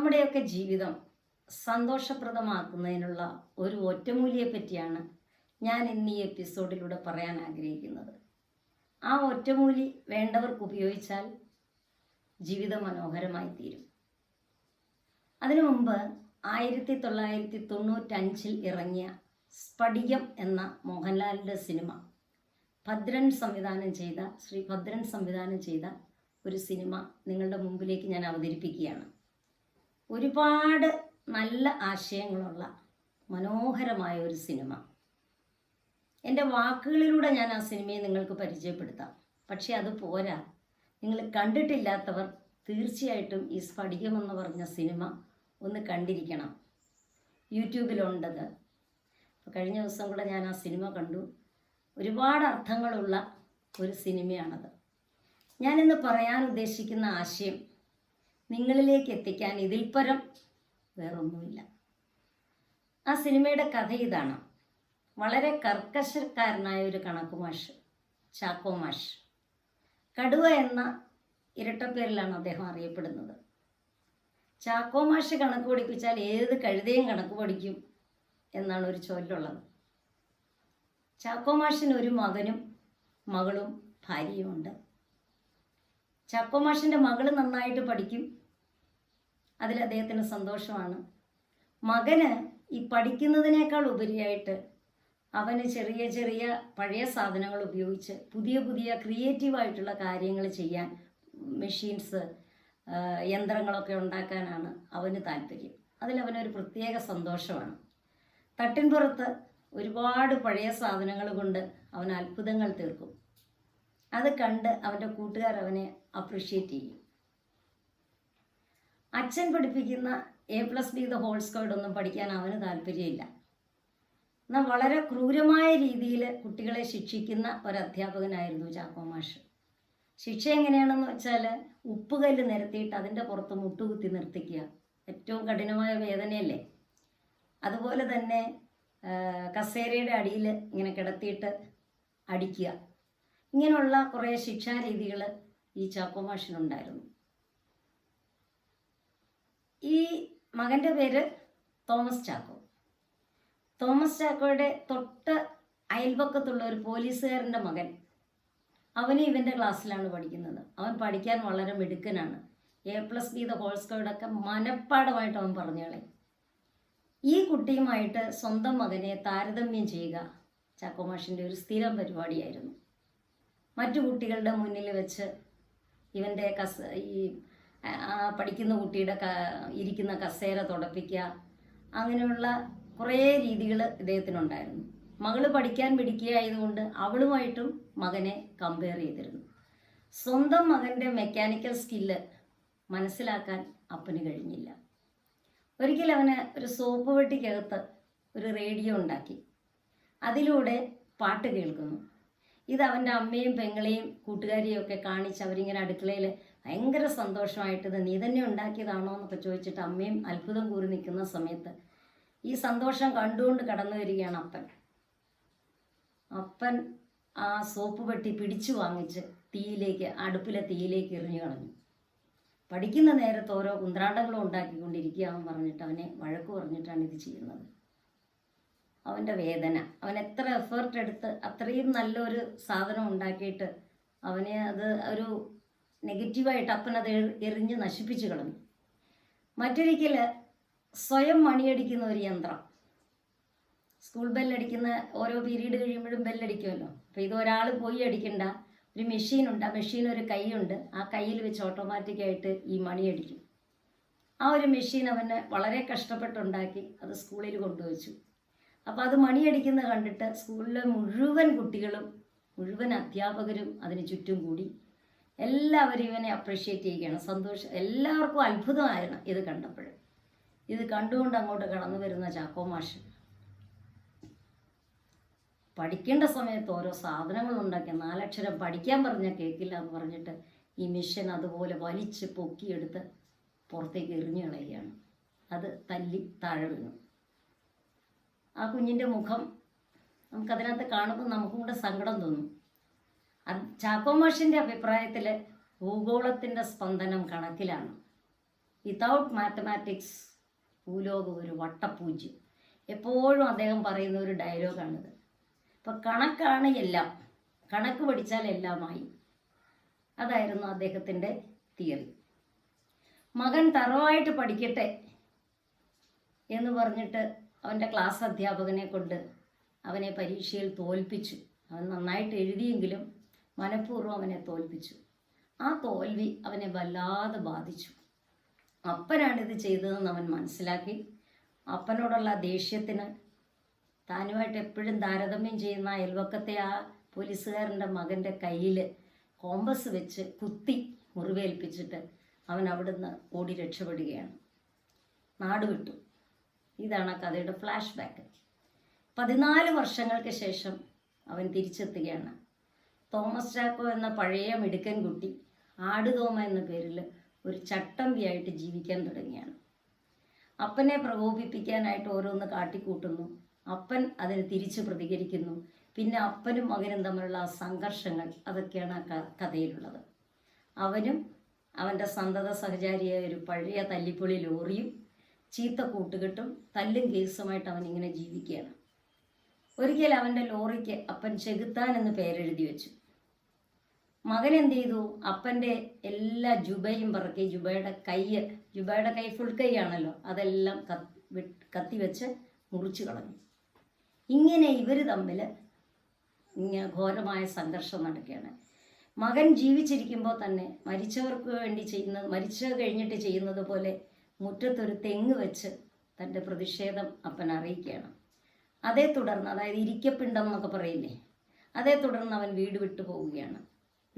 നമ്മുടെയൊക്കെ ജീവിതം സന്തോഷപ്രദമാക്കുന്നതിനുള്ള ഒരു ഒറ്റമൂലിയെ പറ്റിയാണ് ഞാൻ ഇന്ന് ഈ എപ്പിസോഡിലൂടെ പറയാൻ ആഗ്രഹിക്കുന്നത്. ആ ഒറ്റമൂലി വേണ്ടവർക്ക് ഉപയോഗിച്ചാൽ ജീവിതം മനോഹരമായി തീരും അതിനു മുമ്പ് ആയിരത്തി തൊള്ളായിരത്തി തൊണ്ണൂറ്റഞ്ചിൽ ഇറങ്ങിയ സ്ഫടികം എന്ന മോഹൻലാലിന്റെ സിനിമ ഭദ്രൻ സംവിധാനം ചെയ്ത ശ്രീ ഭദ്രൻ സംവിധാനം ചെയ്ത ഒരു സിനിമ നിങ്ങളുടെ മുമ്പിലേക്ക് ഞാൻ അവതരിപ്പിക്കുകയാണ്. ഒരുപാട് നല്ല ആശയങ്ങളുള്ള മനോഹരമായ ഒരു സിനിമ. എന്റെ വാക്കുകളിലൂടെ ഞാൻ ആ സിനിമയെ നിങ്ങൾക്ക് പരിചയപ്പെടുത്താം. പക്ഷേ അത് പോരാ. നിങ്ങൾ കണ്ടിട്ടില്ലാത്തവർ തീർച്ചയായിട്ടും ഈ സ്ഫടികമെന്ന് പറഞ്ഞ സിനിമ ഒന്ന് കണ്ടിരിക്കണം. യൂട്യൂബിലുണ്ടത്. അപ്പോൾ കഴിഞ്ഞ ദിവസം കൂടെ ഞാൻ ആ സിനിമ കണ്ടു. ഒരുപാട് അർത്ഥങ്ങളുള്ള ഒരു സിനിമയാണത്. ഞാനിന്ന് പറയാൻ ഉദ്ദേശിക്കുന്ന ആശയം നിങ്ങളിലേക്ക് എത്തിക്കാൻ ഇതിൽ പരം വേറൊന്നുമില്ല. ആ സിനിമയുടെ കഥ ഇതാണ്. വളരെ കർക്കശക്കാരനായ ഒരു കണക്കുമാഷ് ചാക്കോ മാഷ്. കടുവ എന്ന ഇരട്ടപ്പേരിലാണ് അദ്ദേഹം അറിയപ്പെടുന്നത്. ചാക്കോ മാഷ് കണക്ക് പഠിപ്പിച്ചാൽ ഏത് കഴുതയും കണക്ക് പഠിക്കും എന്നാണ് ഒരു ചൊല്ലുള്ളത്. ചാക്കോ മാഷിന് ഒരു മകനും മകളും ഭാര്യയുമുണ്ട്. ചാക്കോ മാഷിന്റെ മകൾ നന്നായിട്ട് പഠിക്കും അതിൽ അദ്ദേഹത്തിന് സന്തോഷമാണ്. മകന് ഈ പഠിക്കുന്നതിനേക്കാൾ ഉപരിയായിട്ട് അവന് ചെറിയ ചെറിയ പഴയ സാധനങ്ങൾ ഉപയോഗിച്ച് പുതിയ പുതിയ ക്രിയേറ്റീവായിട്ടുള്ള കാര്യങ്ങൾ ചെയ്യാൻ മെഷീൻസ് യന്ത്രങ്ങളൊക്കെ ഉണ്ടാക്കാനാണ് അവന് താല്പര്യം. അതിലവനൊരു പ്രത്യേക സന്തോഷമാണ്. തട്ടിൻപുറത്ത് ഒരുപാട് പഴയ സാധനങ്ങൾ കൊണ്ട് അവൻ അത്ഭുതങ്ങൾ തീർക്കും. അത് കണ്ട് അവന്റെ കൂട്ടുകാർ അവനെ അപ്രിഷ്യേറ്റ് ചെയ്യും. അച്ഛൻ പഠിപ്പിക്കുന്ന A plus B the whole squared ഒന്നും പഠിക്കാൻ അവന് താല്പര്യമില്ല. എന്നാൽ വളരെ ക്രൂരമായ രീതിയിൽ കുട്ടികളെ ശിക്ഷിക്കുന്ന ഒരധ്യാപകനായിരുന്നു ചാക്കോ മാഷ്. ശിക്ഷ എങ്ങനെയാണെന്ന് വെച്ചാൽ ഉപ്പുകല്ല് നിരത്തിയിട്ട് അതിന്റെ പുറത്ത് മുട്ടുകുത്തി നിർത്തിക്കുക. ഏറ്റവും കഠിനമായ വേദനയല്ലേ? അതുപോലെ തന്നെ കസേരയുടെ അടിയിൽ ഇങ്ങനെ കിടത്തിയിട്ട് അടിക്കുക. ഇങ്ങനെയുള്ള കുറേ ശിക്ഷാരീതികൾ ഈ ചാക്കോ മാഷിനുണ്ടായിരുന്നു. ഈ മകന്റെ പേര് തോമസ് ചാക്കോ. തോമസ് ചാക്കോയുടെ തൊട്ട് അയൽപക്കത്തുള്ള ഒരു പോലീസുകാരന്റെ മകൻ. അവനും ഇവന്റെ ക്ലാസ്സിലാണ് പഠിക്കുന്നത്. അവൻ പഠിക്കാൻ വളരെ മിടുക്കനാണ്. A plus B the whole സ്ക്വയർഡൊക്കെ മനപ്പാടമായിട്ട് അവൻ പറഞ്ഞു ഈ കുട്ടിയുമായിട്ട് സ്വന്തം മകനെ താരതമ്യം ചെയ്യുക ചാക്കോ മാഷിന്റെ ഒരു സ്ഥിരം പരിപാടിയായിരുന്നു. മറ്റു കുട്ടികളുടെ മുന്നിൽ വെച്ച് ഇവന്റെ കസ ഈ പഠിക്കുന്ന കുട്ടിയുടെ ഇരിക്കുന്ന കസേര തുടപ്പിക്കുക. അങ്ങനെയുള്ള കുറേ രീതികൾ ഇദ്ദേഹത്തിനുണ്ടായിരുന്നു. മകൾ പഠിക്കാൻ പിടിക്കുകയായതുകൊണ്ട് അവളുമായിട്ടും മകനെ കമ്പയർ ചെയ്തിരുന്നു. സ്വന്തം മകന്റെ മെക്കാനിക്കൽ സ്കില്ല് മനസ്സിലാക്കാൻ അപ്പന് കഴിഞ്ഞില്ല. ഒരിക്കൽ അവന് ഒരു സോപ്പ് വെട്ടിക്കകത്ത് ഒരു റേഡിയോ ഉണ്ടാക്കി. അതിലൂടെ പാട്ട് കേൾക്കുന്നു. ഇത് അവന്റെ അമ്മയും പെങ്ങളെയും കൂട്ടുകാരിയും ഒക്കെ കാണിച്ച് അവരിങ്ങനെ അടുക്കളയിൽ ഭയങ്കര സന്തോഷമായിട്ട് ഇത് നീ തന്നെ ഉണ്ടാക്കിയതാണോ എന്നൊക്കെ ചോദിച്ചിട്ട് അമ്മയും അത്ഭുതം കൂറി നിൽക്കുന്ന സമയത്ത് ഈ സന്തോഷം കണ്ടുകൊണ്ട് കടന്നു വരികയാണ് അപ്പൻ. അപ്പൻ ആ സോപ്പ് പെട്ടി പിടിച്ചു വാങ്ങിച്ച് തീയിലേക്ക് അടുപ്പിലെ തീയിലേക്ക് എറിഞ്ഞു കളഞ്ഞു. പഠിക്കുന്ന നേരത്ത് ഓരോ കുന്ത്രാണ്ടങ്ങളും ഉണ്ടാക്കിക്കൊണ്ടിരിക്കുക അവൻ പറഞ്ഞിട്ട് അവനെ വഴക്ക് പറഞ്ഞിട്ടാണ് ഇത് ചെയ്യുന്നത്. അവന്റെ വേദന അവൻ എത്ര എഫേർട്ട് എടുത്ത് അത്രയും നല്ലൊരു സാധനം ഉണ്ടാക്കിയിട്ട് അവനെ അത് ഒരു നെഗറ്റീവായിട്ട് അപ്പനത് എറിഞ്ഞ് നശിപ്പിച്ചു കളഞ്ഞു. മറ്റൊരിക്കൽ സ്വയം മണിയടിക്കുന്ന ഒരു യന്ത്രം. സ്കൂൾ ബെല്ലടിക്കുന്ന ഓരോ പീരീഡ് കഴിയുമ്പോഴും ബെല്ലടിക്കുമല്ലോ. അപ്പോൾ ഇത് ഒരാൾ പോയി അടിക്കണ്ട. ഒരു മെഷീനുണ്ട് ആ മെഷീൻ ഒരു കൈയുണ്ട്. ആ കയ്യിൽ വെച്ച് ഓട്ടോമാറ്റിക്കായിട്ട് ഈ മണി അടിക്കും ആ ഒരു മെഷീൻ അവന് വളരെ കഷ്ടപ്പെട്ടുണ്ടാക്കി അത് സ്കൂളിൽ കൊണ്ടുവച്ചു. അപ്പോൾ അത് മണിയടിക്കുന്നത് കണ്ടിട്ട് സ്കൂളിലെ മുഴുവൻ കുട്ടികളും മുഴുവൻ അധ്യാപകരും അതിന് ചുറ്റും കൂടി. എല്ലാവരും ഇവനെ അപ്രീഷിയേറ്റ് ചെയ്യുകയാണ് സന്തോഷം എല്ലാവർക്കും അത്ഭുതമായിരുന്നു ഇത് കണ്ടപ്പോൾ. ഇത് കണ്ടുകൊണ്ട് അങ്ങോട്ട് കടന്നു വരുന്ന ചാക്കോ മാഷ്. പഠിക്കേണ്ട സമയത്ത് ഓരോ സാധനങ്ങൾ ഉണ്ടാക്കി നാലക്ഷരം പഠിക്കാൻ പറഞ്ഞാൽ കേൾക്കില്ല എന്ന് പറഞ്ഞിട്ട് ഈ മിഷൻ അതുപോലെ വലിച്ച് പൊക്കിയെടുത്ത് പുറത്തേക്ക് എറിഞ്ഞു കളയുകയാണ്. അത് തല്ലി താഴെ വീണു. ആ കുഞ്ഞിന്റെ മുഖം നമുക്കതിനകത്ത് കാണുമ്പോൾ നമുക്കും കൂടെ സങ്കടം തോന്നും. അത് ചാക്കോ മാഷിന്റെ അഭിപ്രായത്തിൽ ഭൂഗോളത്തിന്റെ സ്പന്ദനം കണക്കിലാണ്. വിതൗട്ട് മാത്തമാറ്റിക്സ് ഭൂലോകം ഒരു വട്ടപ്പൂജ്യം എപ്പോഴും അദ്ദേഹം പറയുന്ന ഒരു ഡയലോഗാണിത്. ഇപ്പം കണക്കാണ് എല്ലാം. കണക്ക് പഠിച്ചാൽ എല്ലാമായി. അതായിരുന്നു അദ്ദേഹത്തിന്റെ തിയറി. മകൻ തറവായിട്ട് പഠിക്കട്ടെ എന്ന് പറഞ്ഞിട്ട് അവന്റെ ക്ലാസ് അധ്യാപകനെ കൊണ്ട് അവനെ പരീക്ഷയിൽ തോൽപ്പിച്ചു. അവൻ നന്നായിട്ട് എഴുതിയെങ്കിലും മനഃപൂർവം അവനെ തോൽപ്പിച്ചു. ആ തോൽവി അവനെ വല്ലാതെ ബാധിച്ചു. അപ്പനാണ് ഇത് ചെയ്തതെന്ന് അവൻ മനസ്സിലാക്കി. അപ്പനോടുള്ള ദേഷ്യത്തിന് താനുമായിട്ട് എപ്പോഴും താരതമ്യം ചെയ്യുന്ന അയൽവക്കത്തെ ആ പോലീസുകാരന്റെ മകന്റെ കയ്യിൽ കോമ്പസ് വെച്ച് കുത്തി മുറിവേൽപ്പിച്ചിട്ട് അവൻ അവിടുന്ന് ഓടി രക്ഷപ്പെടുകയാണ്. നാട് വിട്ടു. ഇതാണ് കഥയുടെ ഫ്ലാഷ് ബാക്ക്. പതിനാല് വർഷങ്ങൾക്ക് ശേഷം അവൻ തിരിച്ചെത്തുകയാണ്. തോമസ് ചാക്കോ എന്ന പഴയ മിടുക്കൻ കുട്ടി ആടുതോമ എന്ന പേരിൽ ഒരു ചട്ടമ്പിയായിട്ട് ജീവിക്കാൻ തുടങ്ങിയാണ്. അപ്പനെ പ്രകോപിപ്പിക്കാനായിട്ട് ഓരോന്ന് കാട്ടിക്കൂട്ടുന്നു. അപ്പൻ അതിന് തിരിച്ചു പ്രതികരിക്കുന്നു. പിന്നെ അപ്പനും മകനും തമ്മിലുള്ള സംഘർഷങ്ങൾ അതൊക്കെയാണ് ആ കഥയിലുള്ളത്. അവനും അവന്റെ സന്തത സഹചാരിയായ ഒരു പഴയ തല്ലിപ്പൊളി ലോറിയും ചീത്ത കൂട്ടുകെട്ടും തല്ലും കേസുമായിട്ട് അവൻ ഇങ്ങനെ ജീവിക്കുകയാണ്. ഒരിക്കൽ അവന്റെ ലോറിക്ക് അപ്പൻ ചെകുത്താൻ എന്ന് പേരെഴുതി വെച്ചു. മകൻ എന്ത് ചെയ്തു? അപ്പന്റെ എല്ലാ ജുബയും പറക്കി ജുബയുടെ കൈ ജുബയുടെ കൈ ഫുൾ കൈയാണല്ലോ അതെല്ലാം കത്ത് വെച്ച് മുറിച്ചു കളഞ്ഞു. ഇങ്ങനെ ഇവർ തമ്മിൽ ഘോരമായ സംഘർഷം നടക്കുകയാണ്. മകൻ ജീവിച്ചിരിക്കുമ്പോൾ തന്നെ മരിച്ചവർക്ക് വേണ്ടി ചെയ്യുന്നത് മരിച്ചു കഴിഞ്ഞിട്ട് ചെയ്യുന്നത് പോലെ മുറ്റത്തൊരു തെങ്ങ് വെച്ച് തന്റെ പ്രതിഷേധം അപ്പൻ അറിയിക്കുകയാണ്. അതേ തുടർന്ന് അതായത് ഇരിക്കപ്പിണ്ടെന്നൊക്കെ പറയില്ലേ? അതേ തുടർന്ന് അവൻ വീട് വിട്ടു പോവുകയാണ്.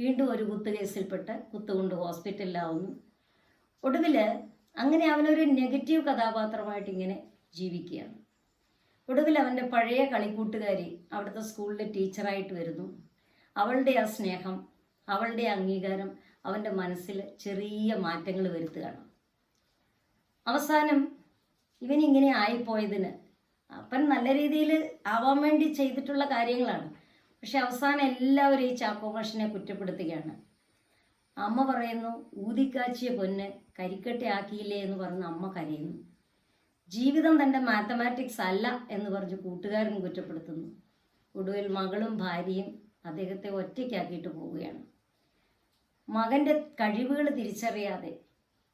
വീണ്ടും ഒരു കുത്തുകേസിൽപ്പെട്ട് കുത്തുകൊണ്ട് ഹോസ്പിറ്റലിലാവുന്നു. ഒടുവിൽ അങ്ങനെ അവനൊരു നെഗറ്റീവ് കഥാപാത്രമായിട്ട് ഇങ്ങനെ ജീവിക്കുകയാണ്. ഒടുവിൽ അവന്റെ പഴയ കളിക്കൂട്ടുകാരി അവിടുത്തെ സ്കൂളിലെ ടീച്ചറായിട്ട് വരുന്നു. അവളുടെ ആ സ്നേഹം അവളുടെ അംഗീകാരം അവന്റെ മനസ്സിൽ ചെറിയ മാറ്റങ്ങൾ വരുത്തുകയാണ്. അവസാനം ഇവനിങ്ങനെ ആയിപ്പോയതിന് അപ്പൻ നല്ല രീതിയിൽ ആവാൻ വേണ്ടി ചെയ്തിട്ടുള്ള കാര്യങ്ങളാണ്. പക്ഷെ അവസാനം എല്ലാവരും ഈ ചാക്കോ മാഷിനെ കുറ്റപ്പെടുത്തുകയാണ്. അമ്മ പറയുന്നു ഊതിക്കാച്ചിയ പൊന്ന് കരിക്കട്ടെ ആക്കിയില്ലേ എന്ന് പറഞ്ഞ് അമ്മ കരയുന്നു. ജീവിതം തന്റെ മാത്തമാറ്റിക്സ് അല്ല എന്ന് പറഞ്ഞ് കൂട്ടുകാരൻ കുറ്റപ്പെടുത്തുന്നു. ഒടുവിൽ മകളും ഭാര്യയും അദ്ദേഹത്തെ ഒറ്റയ്ക്കാക്കിയിട്ട് പോവുകയാണ്. മകന്റെ കഴിവുകൾ തിരിച്ചറിയാതെ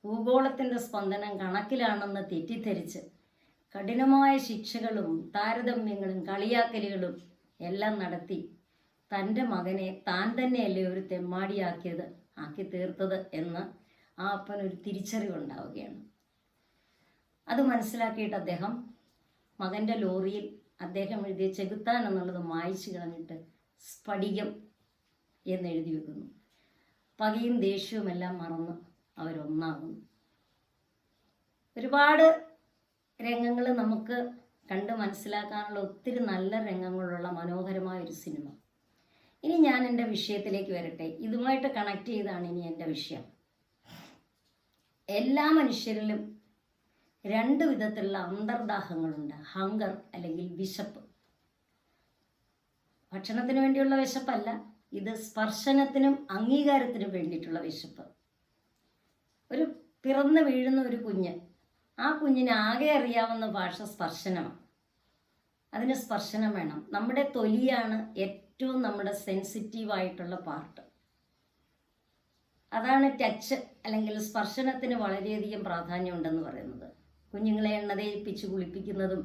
ഭൂഗോളത്തിന്റെ സ്പന്ദനം കണക്കിലാണെന്ന് തെറ്റിദ്ധരിച്ച് കഠിനമായ ശിക്ഷകളും താരതമ്യങ്ങളും കളിയാക്കലുകളും എല്ലാം നടത്തി തന്റെ മകനെ താൻ തന്നെയല്ലേ ഒരു തെമ്മാടിയാക്കിയത് ആക്കി തീർത്തത് എന്ന് ആ അപ്പൻ ഒരു തിരിച്ചറിവുണ്ടാവുകയാണ് അത് മനസ്സിലാക്കിയിട്ട് അദ്ദേഹം മകന്റെ ലോറിയിൽ അദ്ദേഹം എഴുതിയ ചെകുത്താൻ എന്നുള്ളത് മായ്ച്ചു കളഞ്ഞിട്ട് സ്ഫടികം എന്ന് എഴുതി വെക്കുന്നു. പകയും ദേഷ്യവുമെല്ലാം മറന്ന് അവരൊന്നാകുന്നു. ഒരുപാട് രംഗങ്ങൾ നമുക്ക് കണ്ട് മനസ്സിലാക്കാനുള്ള ഒത്തിരി നല്ല രംഗങ്ങളുള്ള മനോഹരമായ ഒരു സിനിമ. ഇനി ഞാൻ എന്റെ വിഷയത്തിലേക്ക് വരട്ടെ. ഇതുമായിട്ട് കണക്ട് ചെയ്താണ് ഇനി എന്റെ വിഷയം. എല്ലാ മനുഷ്യരിലും രണ്ട് വിധത്തിലുള്ള അന്തർദാഹങ്ങളുണ്ട്. ഹങ്കർ അല്ലെങ്കിൽ വിശപ്പ്. ഭക്ഷണത്തിന് വേണ്ടിയുള്ള വിശപ്പല്ല ഇത് സ്പർശനത്തിനും അംഗീകാരത്തിനും വേണ്ടിയിട്ടുള്ള വിശപ്പ്. ഒരു പിറന്നു വീഴുന്ന ഒരു കുഞ്ഞ് ആ കുഞ്ഞിന് ആകെ അറിയാവുന്ന ഭാഷ സ്പർശനമാണ് അതിന് സ്പർശനം വേണം. നമ്മുടെ തൊലിയാണ് ഏറ്റവും നമ്മുടെ സെൻസിറ്റീവ് ആയിട്ടുള്ള പാർട്ട്. അതാണ് ടച്ച് അല്ലെങ്കിൽ സ്പർശനത്തിന് വളരെയധികം പ്രാധാന്യമുണ്ടെന്ന് പറയുന്നത്. കുഞ്ഞുങ്ങളെ എണ്ണ തേപ്പിച്ച് കുളിപ്പിക്കുന്നതും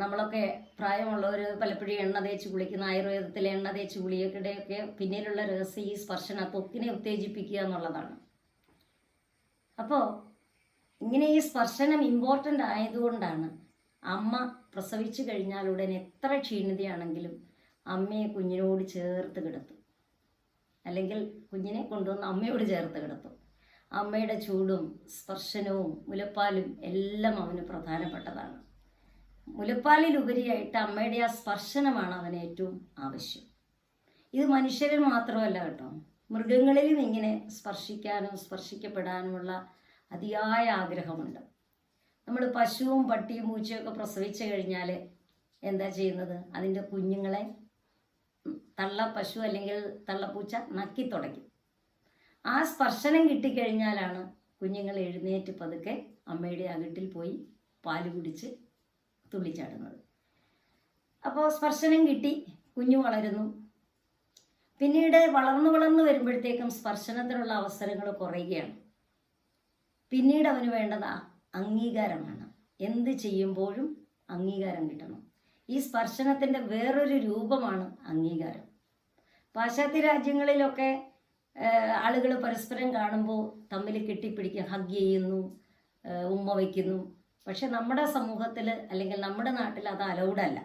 നമ്മളൊക്കെ പ്രായമുള്ളവർ പലപ്പോഴും എണ്ണ തേച്ച് കുളിക്കുന്ന ആയുർവേദത്തിലെ എണ്ണ തേച്ച് കുളിയൊക്കെയുടെയൊക്കെ പിന്നിലുള്ള രഹസ്യം ഈ സ്പർശന ത്വക്കിനെ ഉത്തേജിപ്പിക്കുക എന്നുള്ളതാണ്. അപ്പോൾ ഇങ്ങനെ ഈ സ്പർശനം ഇമ്പോർട്ടന്റ് ആയതുകൊണ്ടാണ് അമ്മ പ്രസവിച്ചു കഴിഞ്ഞാൽ ഉടൻ എത്ര ക്ഷീണിതയാണെങ്കിലും അമ്മയെ കുഞ്ഞിനോട് ചേർത്ത് കിടത്തും. അല്ലെങ്കിൽ കുഞ്ഞിനെ കൊണ്ടുവന്ന് അമ്മയോട് ചേർത്ത് കിടത്തും. അമ്മയുടെ ചൂടും സ്പർശനവും മുലപ്പാലും എല്ലാം അവന് പ്രധാനപ്പെട്ടതാണ്. മുലപ്പാലിലുപരിയായിട്ട് അമ്മയുടെ ആ സ്പർശനമാണ് അവന് ഏറ്റവും ആവശ്യം. ഇത് മനുഷ്യരിൽ മാത്രമല്ല കേട്ടോ. മൃഗങ്ങളിലും ഇങ്ങനെ സ്പർശിക്കാനും സ്പർശിക്കപ്പെടാനുമുള്ള അതിയായ ആഗ്രഹമുണ്ട്. നമ്മൾ പശുവും പട്ടിയും പൂച്ചയൊക്കെ പ്രസവിച്ചു കഴിഞ്ഞാൽ എന്താ ചെയ്യുന്നത്? അതിന്റെ കുഞ്ഞുങ്ങളെ തള്ള പശു അല്ലെങ്കിൽ തള്ളപ്പൂച്ച നക്കി തുടയ്ക്കും. ആ സ്പർശനം കിട്ടിക്കഴിഞ്ഞാലാണ് കുഞ്ഞുങ്ങൾ എഴുന്നേറ്റ് പതുക്കെ അമ്മയുടെ അകിട്ടിൽ പോയി പാൽ കുടിച്ച് തുള്ളിച്ചാടുന്നത്. അപ്പോൾ സ്പർശനം കിട്ടി കുഞ്ഞു വളരുന്നു. പിന്നീട് വളർന്നു വളർന്നു വരുമ്പോഴത്തേക്കും സ്പർശനത്തിനുള്ള അവസരങ്ങൾ കുറയുകയാണ്. പിന്നീട് അവന് വേണ്ടത് അംഗീകാരമാണ്. എന്ത് ചെയ്യുമ്പോഴും അംഗീകാരം കിട്ടണം. ഈ സ്പർശനത്തിന്റെ വേറൊരു രൂപമാണ് അംഗീകാരം. പാശ്ചാത്യ രാജ്യങ്ങളിലൊക്കെ ആളുകൾ പരസ്പരം കാണുമ്പോൾ തമ്മിൽ കെട്ടിപ്പിടിക്കുക ഹഗ് ചെയ്യുന്നു ഉമ്മ വയ്ക്കുന്നു. പക്ഷെ നമ്മുടെ സമൂഹത്തിൽ അല്ലെങ്കിൽ നമ്മുടെ നാട്ടിൽ അത് അലൗഡല്ല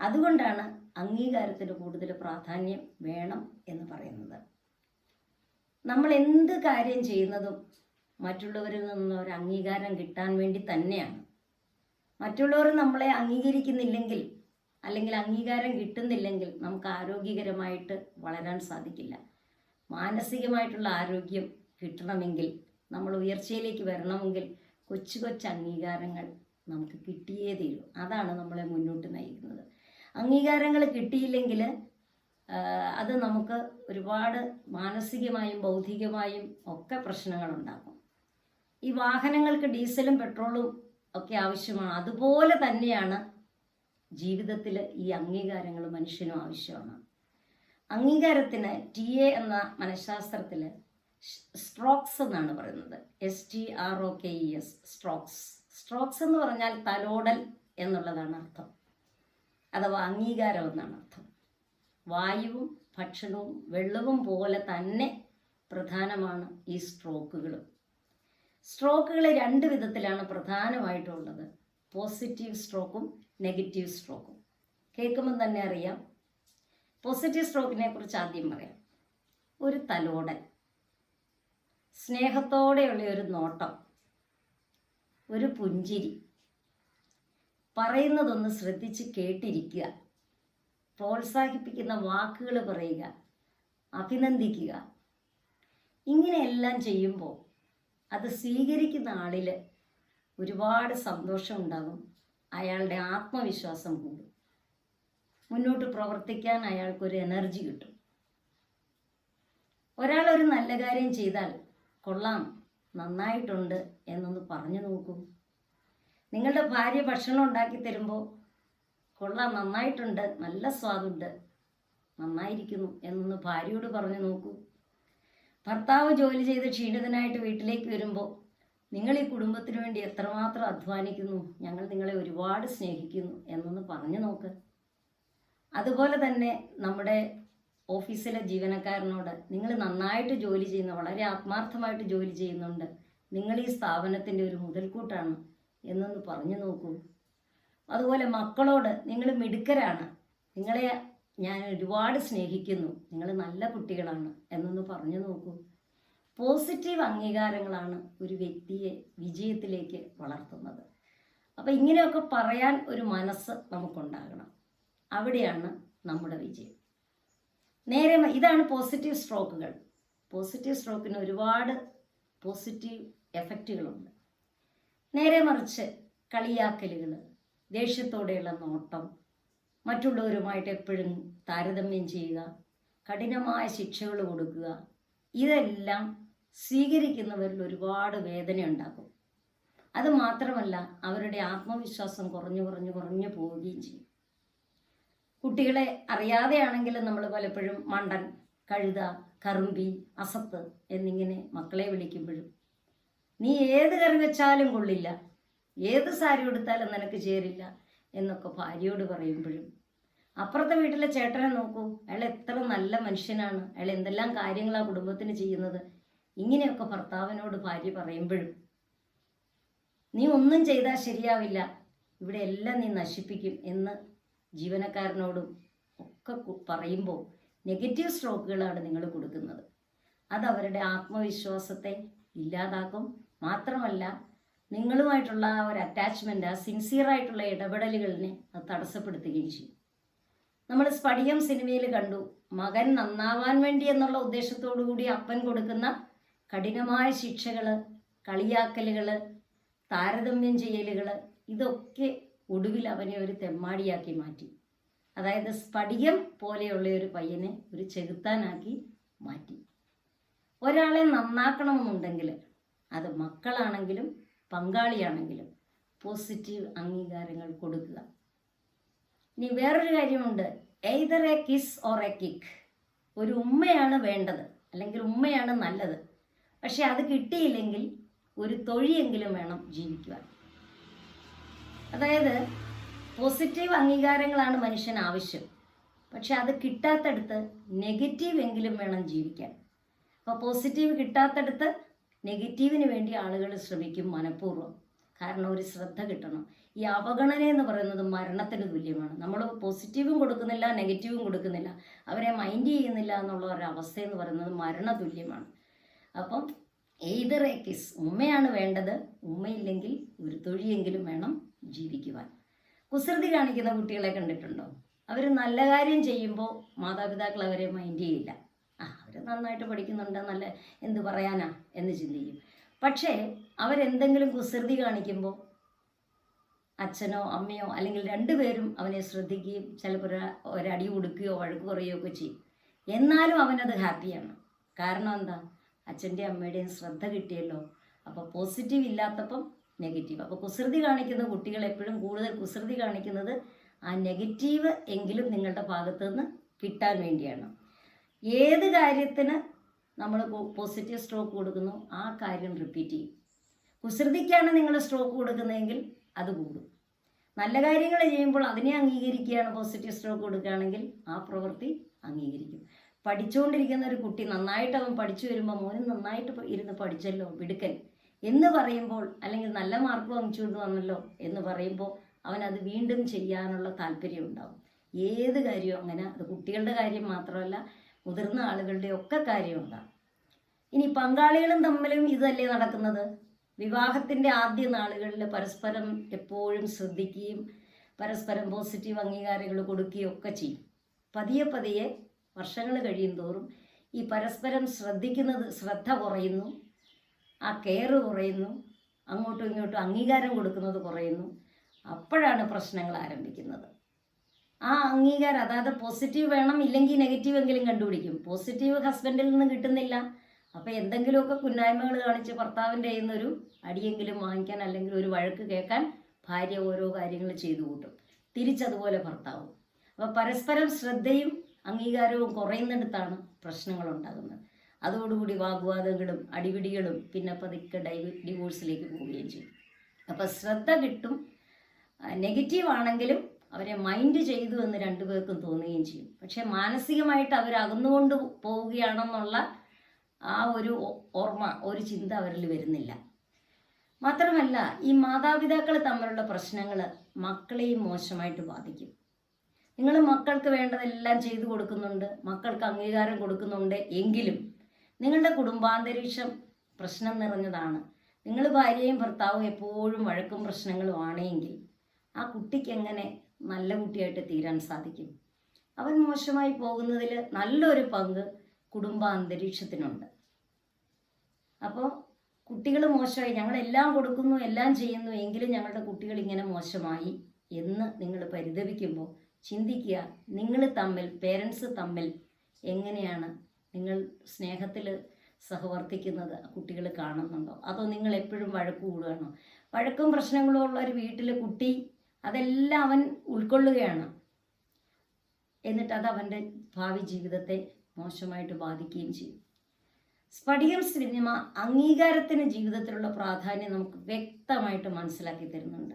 അതുകൊണ്ടാണ് അംഗീകാരത്തിന് കൂടുതൽ പ്രാധാന്യം വേണം എന്ന് പറയുന്നത്. നമ്മൾ എന്ത് കാര്യം ചെയ്യുന്നതും മറ്റുള്ളവരിൽ നിന്നൊരു അംഗീകാരം കിട്ടാൻ വേണ്ടി തന്നെയാണ്. മറ്റുള്ളവർ നമ്മളെ അംഗീകരിക്കുന്നില്ലെങ്കിൽ അല്ലെങ്കിൽ അംഗീകാരം കിട്ടുന്നില്ലെങ്കിൽ നമുക്ക് ആരോഗ്യകരമായിട്ട് വളരാൻ സാധിക്കില്ല. മാനസികമായിട്ടുള്ള ആരോഗ്യം കിട്ടണമെങ്കിൽ നമ്മൾ ഉയർച്ചയിലേക്ക് വരണമെങ്കിൽ കൊച്ചു കൊച്ചു അംഗീകാരങ്ങൾ നമുക്ക് കിട്ടിയേ തീരൂ. അതാണ് നമ്മളെ മുന്നോട്ട് നയിക്കുന്നത്. അംഗീകാരങ്ങൾ കിട്ടിയില്ലെങ്കിൽ അത് നമുക്ക് ഒരുപാട് മാനസികമായും ബൗദ്ധികമായും ഒക്കെ പ്രശ്നങ്ങളുണ്ടാക്കും ഈ വാഹനങ്ങൾക്ക് ഡീസലും പെട്രോളും ഒക്കെ ആവശ്യമാണ്. അതുപോലെ തന്നെയാണ് ജീവിതത്തിൽ ഈ അംഗീകാരങ്ങൾ മനുഷ്യനും ആവശ്യമാണ്. അംഗീകാരത്തിന് ടി എ എന്ന മനഃശാസ്ത്രത്തിൽ സ്ട്രോക്സ് എന്നാണ് പറയുന്നത്. S T R O K E S strokes. Strokes എന്ന് പറഞ്ഞാൽ തലോടൽ എന്നുള്ളതാണ് അർത്ഥം. അഥവാ അംഗീകാരം എന്നാണ് അർത്ഥം. വായുവും ഭക്ഷണവും വെള്ളവും പോലെ തന്നെ പ്രധാനമാണ് ഈ സ്ട്രോക്കുകളും. സ്ട്രോക്കുകൾ രണ്ട് വിധത്തിലാണ് പ്രധാനമായിട്ടുള്ളത്. പോസിറ്റീവ് സ്ട്രോക്കും നെഗറ്റീവ് സ്ട്രോക്കും. കേൾക്കുമ്പോൾ തന്നെ അറിയാം. പോസിറ്റീവ് സ്ട്രോക്കിനെ കുറിച്ച് ആദ്യം പറയാം. ഒരു തലോടൽ. സ്നേഹത്തോടെയുള്ള ഒരു നോട്ടം. ഒരു പുഞ്ചിരി. പറയുന്നതൊന്ന് ശ്രദ്ധിച്ച് കേട്ടിരിക്കുക. പ്രോത്സാഹിപ്പിക്കുന്ന വാക്കുകൾ പറയുക. അഭിനന്ദിക്കുക. ഇങ്ങനെയെല്ലാം ചെയ്യുമ്പോൾ അത് സ്വീകരിക്കുന്ന ആളിൽ ഒരുപാട് സന്തോഷം ഉണ്ടാകും. അയാളുടെ ആത്മവിശ്വാസം കൂടും. മുന്നോട്ട് പ്രവർത്തിക്കാൻ അയാൾക്കൊരു എനർജി കിട്ടും. ഒരാൾ ഒരു നല്ല കാര്യം ചെയ്താൽ കൊള്ളാം നന്നായിട്ടുണ്ട് എന്നൊന്ന് പറഞ്ഞു നോക്കും. നിങ്ങളുടെ ഭാര്യ ഭക്ഷണം ഉണ്ടാക്കി തരുമ്പോൾ കൊള്ളാം നന്നായിട്ടുണ്ട് നല്ല സ്വാദുണ്ട് നന്നായിരിക്കുന്നു എന്നൊന്ന് ഭാര്യയോട് പറഞ്ഞു നോക്കൂ. ഭർത്താവ് ജോലി ചെയ്ത് ക്ഷീണിതനായിട്ട് വീട്ടിലേക്ക് വരുമ്പോൾ നിങ്ങൾ ഈ കുടുംബത്തിന് വേണ്ടി എത്രമാത്രം അധ്വാനിക്കുന്നു? ഞങ്ങൾ നിങ്ങളെ ഒരുപാട് സ്നേഹിക്കുന്നു എന്നൊന്ന് പറഞ്ഞു നോക്ക്. അതുപോലെ തന്നെ നമ്മുടെ ഓഫീസിലെ ജീവനക്കാരനോട് നിങ്ങൾ നന്നായിട്ട് ജോലി ചെയ്യുന്ന വളരെ ആത്മാർത്ഥമായിട്ട് ജോലി ചെയ്യുന്നുണ്ട്. നിങ്ങൾ ഈ സ്ഥാപനത്തിന്റെ ഒരു മുതൽക്കൂട്ടാണ് എന്നൊന്ന് പറഞ്ഞു നോക്കൂ. അതുപോലെ മക്കളോട് നിങ്ങൾ മിടുക്കരാണ്. നിങ്ങളെ ഞാൻ ഒരുപാട് സ്നേഹിക്കുന്നു. നിങ്ങൾ നല്ല കുട്ടികളാണ് എന്നൊന്ന് പറഞ്ഞു നോക്കൂ. പോസിറ്റീവ് അംഗീകാരങ്ങളാണ് ഒരു വ്യക്തിയെ വിജയത്തിലേക്ക് വളർത്തുന്നത്. അപ്പം ഇങ്ങനെയൊക്കെ പറയാൻ ഒരു മനസ്സ് നമുക്കുണ്ടാകണം. അവിടെയാണ് നമ്മുടെ വിജയം. നേരെ ഇതാണ് പോസിറ്റീവ് സ്ട്രോക്കുകൾ. പോസിറ്റീവ് സ്ട്രോക്കിന് ഒരുപാട് പോസിറ്റീവ് എഫക്റ്റുകളുണ്ട്. നേരെ മറിച്ച് കളിയാക്കലുകൾ ദേഷ്യത്തോടെയുള്ള നോട്ടം മറ്റുള്ളവരുമായിട്ട് എപ്പോഴും താരതമ്യം ചെയ്യുക കഠിനമായ ശിക്ഷകൾ കൊടുക്കുക. ഇതെല്ലാം സ്വീകരിക്കുന്നവരിൽ ഒരുപാട് വേദന ഉണ്ടാക്കും. അത് മാത്രമല്ല അവരുടെ ആത്മവിശ്വാസം കുറഞ്ഞു കുറഞ്ഞു കുറഞ്ഞു പോവുകയും ചെയ്യും. കുട്ടികളെ അറിയാതെയാണെങ്കിലും നമ്മൾ പലപ്പോഴും മണ്ടൻ കഴുത കറുമ്പി അസത്ത് എന്നിങ്ങനെ മക്കളെ വിളിക്കുമ്പോഴും നീ ഏത് കറി വെച്ചാലും കൊള്ളില്ല. ഏത് സാരി ഉടുത്താലും നിനക്ക് ചേരില്ല. എന്നൊക്കെ ഭാര്യയോട് പറയുമ്പോഴും. അപ്പുറത്തെ വീട്ടിലെ ചേട്ടനെ നോക്കൂ. അയാൾ എത്ര നല്ല മനുഷ്യനാണ്. അയാൾ എന്തെല്ലാം കാര്യങ്ങളാണ് കുടുംബത്തിന് ചെയ്യുന്നത്. ഇങ്ങനെയൊക്കെ ഭർത്താവിനോട് ഭാര്യ പറയുമ്പോഴും. നീ ഒന്നും ചെയ്താൽ ശരിയാവില്ല. ഇവിടെ എല്ലാം നീ നശിപ്പിക്കും എന്ന് ജീവനക്കാരനോടും ഒക്കെ പറയുമ്പോൾ നെഗറ്റീവ് സ്ട്രോക്കുകളാണ് നിങ്ങൾ കൊടുക്കുന്നത്. അത് അവരുടെ ആത്മവിശ്വാസത്തെ ഇല്ലാതാക്കും. മാത്രമല്ല നിങ്ങളുമായിട്ടുള്ള ആ ഒരു അറ്റാച്ച്മെന്റ് ആ സിൻസിയറായിട്ടുള്ള ഇടപെടലുകളിനെ അത് തടസ്സപ്പെടുത്തുകയും ചെയ്യും. നമ്മൾ സ്പടികം സിനിമയിൽ കണ്ടു. മകൻ നന്നാവാൻ വേണ്ടി എന്നുള്ള ഉദ്ദേശത്തോടു കൂടി അപ്പൻ കൊടുക്കുന്ന കഠിനമായ ശിക്ഷകൾ കളിയാക്കലുകൾ താരതമ്യം ചെയ്യലുകൾ ഇതൊക്കെ ഒടുവിൽ അവനെ ഒരു തെമ്മാടിയാക്കി മാറ്റി. അതായത് സ്ഫടികം പോലെയുള്ള ഒരു പയ്യനെ ഒരു ചെകുത്താനാക്കി മാറ്റി. ഒരാളെ നന്നാക്കണമെന്നുണ്ടെങ്കിൽ അത് മക്കളാണെങ്കിലും പങ്കാളിയാണെങ്കിലും പോസിറ്റീവ് അംഗീകാരങ്ങൾ കൊടുക്കുക. ഇനി വേറൊരു കാര്യമുണ്ട്. Either a kiss or a kick ഒരു ഉമ്മയാണ് വേണ്ടത് അല്ലെങ്കിൽ ഉമ്മയാണ് നല്ലത്. പക്ഷെ അത് കിട്ടിയില്ലെങ്കിൽ ഒരു തൊഴിയെങ്കിലും വേണം ജീവിക്കുവാൻ. അതായത് പോസിറ്റീവ് അംഗീകാരങ്ങളാണ് മനുഷ്യൻ ആവശ്യം. പക്ഷെ അത് കിട്ടാത്തടുത്ത് നെഗറ്റീവ് എങ്കിലും വേണം ജീവിക്കാൻ. അപ്പോൾ പോസിറ്റീവ് കിട്ടാത്തടുത്ത് നെഗറ്റീവിന് വേണ്ടി ആളുകൾ ശ്രമിക്കും മനഃപൂർവം. കാരണം ഒരു ശ്രദ്ധ കിട്ടണം. ഈ അവഗണന എന്ന് പറയുന്നത് മരണത്തിന് തുല്യമാണ്. നമ്മൾ പോസിറ്റീവും കൊടുക്കുന്നില്ല നെഗറ്റീവും കൊടുക്കുന്നില്ല. അവരെ മൈൻഡ് ചെയ്യുന്നില്ല എന്നുള്ള ഒരു അവസ്ഥ എന്ന് പറയുന്നത് മരണ തുല്യമാണ്. അപ്പം ഏതൊർ എ കിസ് ഉമ്മയാണ് വേണ്ടത്? ഉമ്മയില്ലെങ്കിൽ ഒരു തൊഴിയെങ്കിലും വേണം ജീവിക്കുവാൻ. കുസൃതി കാണിക്കുന്ന കുട്ടികളെ കണ്ടിട്ടുണ്ടോ? അവർ നല്ല കാര്യം ചെയ്യുമ്പോൾ മാതാപിതാക്കൾ അവരെ മൈൻഡ് ചെയ്യില്ല. നന്നായിട്ട് പഠിക്കുന്നുണ്ട് നല്ല എന്ത് പറയാനാ എന്ന് ചിന്തിക്കും. പക്ഷേ അവരെന്തെങ്കിലും കുസൃതി കാണിക്കുമ്പോൾ അച്ഛനോ അമ്മയോ അല്ലെങ്കിൽ രണ്ടുപേരും അവനെ ശ്രദ്ധിക്കുകയും ചിലപ്പോൾ ഒരു ഒരടി കൊടുക്കുകയോ വഴക്ക് പറയുകയോ ഒക്കെ ചെയ്യും. എന്നാലും അവനത് ഹാപ്പിയാണ്. കാരണം എന്താ? അച്ഛന്റെയും അമ്മയുടെയും ശ്രദ്ധ കിട്ടിയല്ലോ. അപ്പോൾ പോസിറ്റീവ് ഇല്ലാത്തപ്പം നെഗറ്റീവ്. അപ്പോൾ കുസൃതി കാണിക്കുന്ന കുട്ടികൾ എപ്പോഴും കൂടുതൽ കുസൃതി കാണിക്കുന്നത് ആ നെഗറ്റീവ് എങ്കിലും നിങ്ങളുടെ ഭാഗത്തുനിന്ന് കിട്ടാൻ വേണ്ടിയാണ്. ഏത് കാര്യത്തിന് നമ്മൾ പോസിറ്റീവ് സ്ട്രോക്ക് കൊടുക്കുന്നു ആ കാര്യം റിപ്പീറ്റ് ചെയ്യും. കുസൃതിക്കാണ് നിങ്ങൾ സ്ട്രോക്ക് കൊടുക്കുന്നതെങ്കിൽ അത് കൂടും. നല്ല കാര്യങ്ങൾ ചെയ്യുമ്പോൾ അതിനെ അംഗീകരിക്കുകയാണ് പോസിറ്റീവ് സ്ട്രോക്ക് കൊടുക്കുകയാണെങ്കിൽ ആ പ്രവൃത്തി അംഗീകരിക്കും. പഠിച്ചുകൊണ്ടിരിക്കുന്ന ഒരു കുട്ടി നന്നായിട്ട് അവൻ പഠിച്ചു വരുമ്പോൾ മോന് നന്നായിട്ട് ഇരുന്ന് പഠിച്ചല്ലോ മിടുക്കൻ എന്ന് പറയുമ്പോൾ അല്ലെങ്കിൽ നല്ല മാർക്ക് വാങ്ങിച്ചുകൊണ്ട് വന്നല്ലോ എന്ന് പറയുമ്പോൾ അവൻ അത് വീണ്ടും ചെയ്യാനുള്ള താല്പര്യം ഉണ്ടാവും. ഏത് കാര്യവും അങ്ങനെ അത് കുട്ടികളുടെ കാര്യം മാത്രമല്ല മുതിർന്ന ആളുകളുടെ ഒക്കെ കാര്യം ഉണ്ടാകും ഇനി പങ്കാളികളും തമ്മിലും ഇതല്ലേ നടക്കുന്നത്? വിവാഹത്തിന്റെ ആദ്യ നാളുകളിൽ പരസ്പരം എപ്പോഴും ശ്രദ്ധിക്കുകയും പരസ്പരം പോസിറ്റീവ് അംഗീകാരങ്ങൾ കൊടുക്കുകയും ഒക്കെ ചെയ്യും. പതിയെ പതിയെ വർഷങ്ങൾ കഴിയും തോറും ഈ പരസ്പരം ശ്രദ്ധിക്കുന്നത് ശ്രദ്ധ കുറയുന്നു ആ കെയർ കുറയുന്നു അങ്ങോട്ടും ഇങ്ങോട്ടും അംഗീകാരം കൊടുക്കുന്നത് കുറയുന്നു. അപ്പോഴാണ് പ്രശ്നങ്ങൾ ആരംഭിക്കുന്നത്. ആ അംഗീകാരം അതായത് പോസിറ്റീവ് വേണം ഇല്ലെങ്കിൽ നെഗറ്റീവ് എങ്കിലും കണ്ടുപിടിക്കും. പോസിറ്റീവ് ഹസ്ബൻഡിൽ നിന്ന് കിട്ടുന്നില്ല. അപ്പോൾ എന്തെങ്കിലുമൊക്കെ കുന്നായ്മകൾ കാണിച്ച് ഭർത്താവിന്റെ ഒരു അടിയെങ്കിലും വാങ്ങിക്കാൻ അല്ലെങ്കിൽ ഒരു വഴക്ക് കേൾക്കാൻ ഭാര്യ ഓരോ കാര്യങ്ങൾ ചെയ്തു കൂട്ടും. തിരിച്ചതുപോലെ ഭർത്താവും. അപ്പോൾ പരസ്പരം ശ്രദ്ധയും അംഗീകാരവും കുറയുന്നിടത്താണ് പ്രശ്നങ്ങൾ ഉണ്ടാകുന്നത്. അതോടുകൂടി വാഗ്വാദങ്ങളും അടിപിടികളും പിന്നെ പതുക്കെ ഡൈവ് ഡിവോഴ്സിലേക്ക് പോവുകയും ചെയ്യും. അപ്പോൾ ശ്രദ്ധ കിട്ടും. നെഗറ്റീവ് ആണെങ്കിലും അവരെ മൈൻഡ് ചെയ്തു എന്ന് രണ്ടുപേർക്കും തോന്നുകയും ചെയ്യും. പക്ഷെ മാനസികമായിട്ട് അവർ അകന്നുകൊണ്ട് പോവുകയാണെന്നുള്ള ആ ഒരു ഓർമ്മ ഒരു ചിന്ത അവരിൽ വരുന്നില്ല. മാത്രമല്ല ഈ മാതാപിതാക്കൾ തമ്മിലുള്ള പ്രശ്നങ്ങൾ മക്കളെയും മോശമായിട്ട് ബാധിക്കും. നിങ്ങൾ മക്കൾക്ക് വേണ്ടതെല്ലാം ചെയ്തു കൊടുക്കുന്നുണ്ട് മക്കൾക്ക് അംഗീകാരം കൊടുക്കുന്നുണ്ട് എങ്കിലും നിങ്ങളുടെ കുടുംബാന്തരീക്ഷം പ്രശ്നം നിറഞ്ഞതാണ്. നിങ്ങൾ ഭാര്യയും ഭർത്താവും എപ്പോഴും വഴക്കും പ്രശ്നങ്ങളും ആണെങ്കിൽ ആ കുട്ടിക്ക് എങ്ങനെ നല്ല കുട്ടിയായിട്ട് തീരാൻ സാധിക്കും. അവൻ മോശമായി പോകുന്നതിൽ നല്ലൊരു പങ്ക് കുടുംബാന്തരീക്ഷത്തിനുണ്ട്. അപ്പോൾ കുട്ടികൾ മോശമായി ഞങ്ങളെല്ലാം കൊടുക്കുന്നു എല്ലാം ചെയ്യുന്നു എങ്കിലും ഞങ്ങളുടെ കുട്ടികൾ ഇങ്ങനെ മോശമായി എന്ന് നിങ്ങൾ പരിതപിക്കുമ്പോൾ ചിന്തിക്കുക നിങ്ങൾ തമ്മിൽ പേരൻസ് തമ്മിൽ എങ്ങനെയാണ് നിങ്ങൾ സ്നേഹത്തിൽ സഹവർത്തിക്കുന്നത് കുട്ടികൾ കാണുന്നുണ്ടോ? അതോ നിങ്ങൾ എപ്പോഴും വഴക്ക് കൂടുകയാണോ? വഴക്കും പ്രശ്നങ്ങളും ഉള്ള ഒരു വീട്ടിൽ കുട്ടി അതെല്ലാം അവൻ ഉൾക്കൊള്ളുകയാണ്. എന്നിട്ട് അത് അവന്റെ ഭാവി ജീവിതത്തെ മോശമായിട്ട് ബാധിക്കുകയും ചെയ്യും. സ്ഫടികം സിനിമ അംഗീകാരത്തിന് ജീവിതത്തിലുള്ള പ്രാധാന്യം നമുക്ക് വ്യക്തമായിട്ട് മനസ്സിലാക്കി തരുന്നുണ്ട്.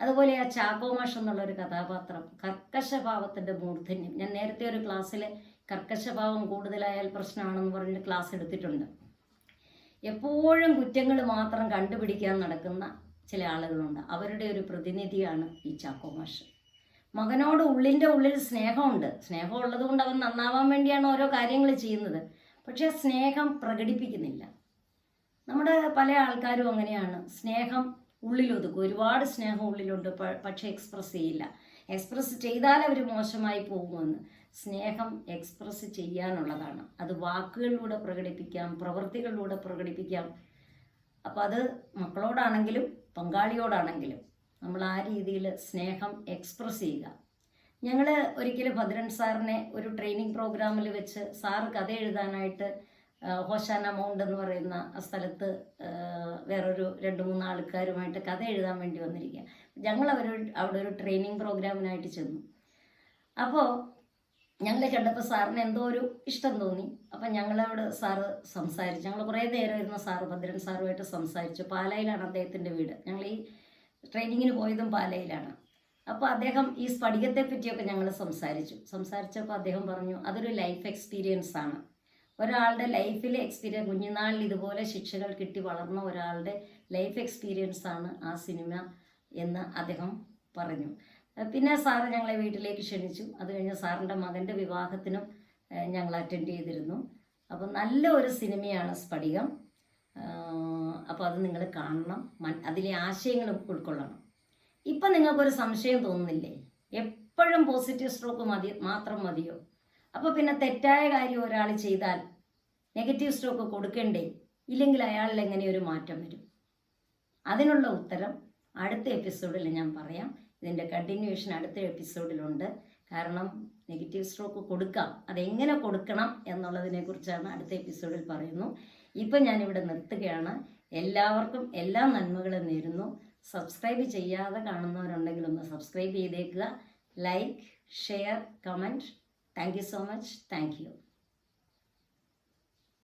അതുപോലെ ആ ചാക്കോമാഷ് എന്നുള്ള ഒരു കഥാപാത്രം കർക്കശഭാവത്തിന്റെ മൂർധന്യം. ഞാൻ നേരത്തെ ഒരു ക്ലാസ്സിൽ കർക്കശഭാവം കൂടുതലായാൽ പ്രശ്നമാണെന്ന് പറഞ്ഞിട്ട് ക്ലാസ് എടുത്തിട്ടുണ്ട്. എപ്പോഴും കുറ്റങ്ങൾ മാത്രം കണ്ടുപിടിക്കാൻ നടക്കുന്ന ചില ആളുകളുണ്ട്. അവരുടെ ഒരു പ്രതിനിധിയാണ് ഈ ചാക്കോമാഷ് മകനോട് ഉള്ളിന്റെ ഉള്ളിൽ സ്നേഹമുണ്ട്. സ്നേഹം ഉള്ളതുകൊണ്ട് അവൻ നന്നാവാൻ വേണ്ടിയാണ് ഓരോ കാര്യങ്ങൾ ചെയ്യുന്നത്. പക്ഷേ സ്നേഹം പ്രകടിപ്പിക്കുന്നില്ല. നമ്മുടെ പല ആൾക്കാരും അങ്ങനെയാണ്. സ്നേഹം ഉള്ളിലൊതുക്കും. ഒരുപാട് സ്നേഹം ഉള്ളിലുണ്ട്. പക്ഷേ എക്സ്പ്രസ് ചെയ്യില്ല. എക്സ്പ്രസ് ചെയ്താൽ അവർ മോശമായി പോകുമെന്ന്. സ്നേഹം എക്സ്പ്രസ് ചെയ്യാനുള്ളതാണ്. അത് വാക്കുകളിലൂടെ പ്രകടിപ്പിക്കാം പ്രവൃത്തികളിലൂടെ പ്രകടിപ്പിക്കാം. അപ്പോൾ അത് മക്കളോടാണെങ്കിലും പങ്കാളിയോടാണെങ്കിലും നമ്മൾ ആ രീതിയിൽ സ്നേഹം എക്സ്പ്രസ് ചെയ്യുക. ഞങ്ങൾ ഒരിക്കലും ഭദ്രൻ സാറിനെ ഒരു ട്രെയിനിങ് പ്രോഗ്രാമിൽ വെച്ച് സാറ് കഥ എഴുതാനായിട്ട് ഹോഷാന മൗണ്ട് എന്ന് പറയുന്ന സ്ഥലത്ത് വേറൊരു രണ്ട് മൂന്ന് ആൾക്കാരുമായിട്ട് കഥ എഴുതാൻ വേണ്ടി വന്നിരിക്കുക. ഞങ്ങൾ അവർ അവിടെ ഒരു ട്രെയിനിങ് പ്രോഗ്രാമിനായിട്ട് ചെന്നു. അപ്പോൾ ഞങ്ങളെ കണ്ടപ്പോൾ സാറിന് എന്തോ ഒരു ഇഷ്ടം തോന്നി. അപ്പം ഞങ്ങളവിടെ സാറ് സംസാരിച്ചു. ഞങ്ങൾ കുറേ നേരം ഇരുന്ന സാറ് ഭദ്രൻ സാറുമായിട്ട് സംസാരിച്ചു. പാലയിലാണ് അദ്ദേഹത്തിന്റെ വീട്. ഞങ്ങൾ ഈ ട്രെയിനിങ്ങിന് പോയതും പാലയിലാണ്. അപ്പോൾ അദ്ദേഹം ഈ സ്ഫടികത്തെ പറ്റിയൊക്കെ ഞങ്ങൾ സംസാരിച്ചു. സംസാരിച്ചപ്പോൾ അദ്ദേഹം പറഞ്ഞു അതൊരു ലൈഫ് എക്സ്പീരിയൻസ് ആണ്. ഒരാളുടെ ലൈഫിലെ എക്സ്പീരിയൻസ് കുഞ്ഞുനാളിൽ ഇതുപോലെ ശിക്ഷകൾ കിട്ടി വളർന്ന ഒരാളുടെ ലൈഫ് എക്സ്പീരിയൻസ് ആണ് ആ സിനിമ എന്ന് അദ്ദേഹം പറഞ്ഞു. പിന്നെ സാറ് ഞങ്ങളെ വീട്ടിലേക്ക് ക്ഷണിച്ചു. അത് കഴിഞ്ഞ് സാറിന്റെ മകന്റെ വിവാഹത്തിനും ഞങ്ങൾ അറ്റൻഡ് ചെയ്തിരുന്നു. അപ്പം നല്ല ഒരു സിനിമയാണ് സ്ഫടികം. അപ്പോൾ അത് നിങ്ങൾ കാണണം. അതിലെ ആശയങ്ങളും ഉൾക്കൊള്ളണം. ഇപ്പം നിങ്ങൾക്കൊരു സംശയം തോന്നുന്നില്ലേ? എപ്പോഴും പോസിറ്റീവ് സ്ട്രോക്ക് മതി മാത്രം മതിയോ? അപ്പോൾ പിന്നെ തെറ്റായ കാര്യം ഒരാൾ ചെയ്താൽ നെഗറ്റീവ് സ്ട്രോക്ക് കൊടുക്കണ്ടേ? ഇല്ലെങ്കിൽ അയാളിൽ എങ്ങനെ ഒരു മാറ്റം വരും? അതിനുള്ള ഉത്തരം അടുത്ത എപ്പിസോഡിൽ ഞാൻ പറയാം. ഇതിന്റെ കണ്ടിന്യൂഷൻ അടുത്ത എപ്പിസോഡിലുണ്ട് കാരണം നെഗറ്റീവ് സ്ട്രോക്ക് കൊടുക്കാം. അതെങ്ങനെ കൊടുക്കണം എന്നുള്ളതിനെക്കുറിച്ചാണ് അടുത്ത എപ്പിസോഡിൽ പറയുന്നു. ഇപ്പം ഞാനിവിടെ നിർത്തുകയാണ്. എല്ലാവർക്കും എല്ലാ നന്മകളും നേരുന്നു. സബ്സ്ക്രൈബ് ചെയ്യാതെ കാണുന്നവരുണ്ടെങ്കിൽ ഒന്ന് സബ്സ്ക്രൈബ് ചെയ്തേക്കുക. Like share comment thank you so much thank you